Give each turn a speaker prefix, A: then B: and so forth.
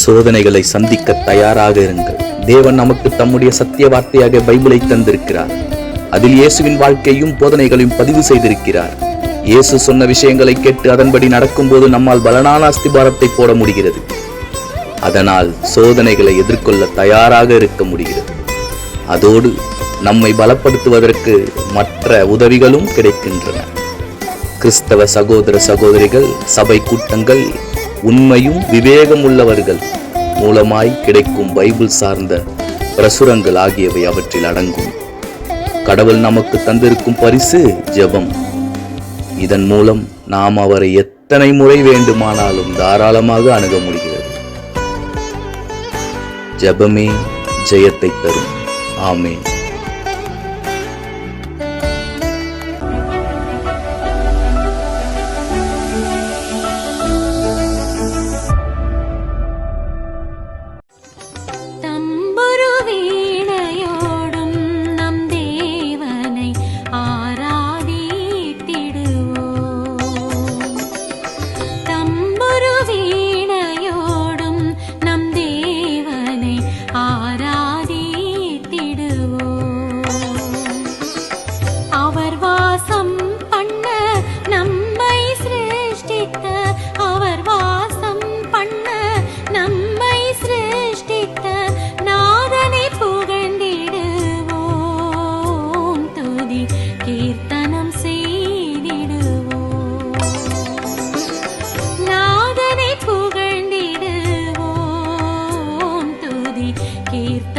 A: சோதனைகளை சந்திக்க தயாராக இருங்கள். தேவன் நமக்கு தம்முடைய சத்திய வார்த்தையாக பைபிளை தந்திருக்கிறார். அதில் இயேசுவின் வாழ்க்கையும் போதனைகளையும் பதிவு செய்திருக்கிறார். இயேசு சொன்ன விஷயங்களை கேட்டு அதன்படி நடக்கும்போது நம்மால் பலனான அஸ்திபாரத்தை போட முடிகிறது. அதனால் சோதனைகளை எதிர்கொள்ள தயாராக இருக்க முடிகிறது. அதோடு நம்மை பலப்படுத்துவதற்கு மற்ற உதவிகளும் கிடைக்கின்றன. கிறிஸ்தவ சகோதர சகோதரிகள் சபை கூட்டங்கள் உண்மையும் விவேகம் உள்ளவர்கள் மூலமாய் கிடைக்கும் பைபிள் சார்ந்த பிரசுரங்கள் ஆகியவை அவற்றில் அடங்கும். கடவுள் நமக்கு தந்திருக்கும் பரிசு ஜெபம். இதன் மூலம் நாம் அவரை எத்தனை முறை வேண்டுமானாலும் தாராளமாக அணுக முடிகிறது. ஜெபமே ஜெயத்தை தரும். ஆமேன். keep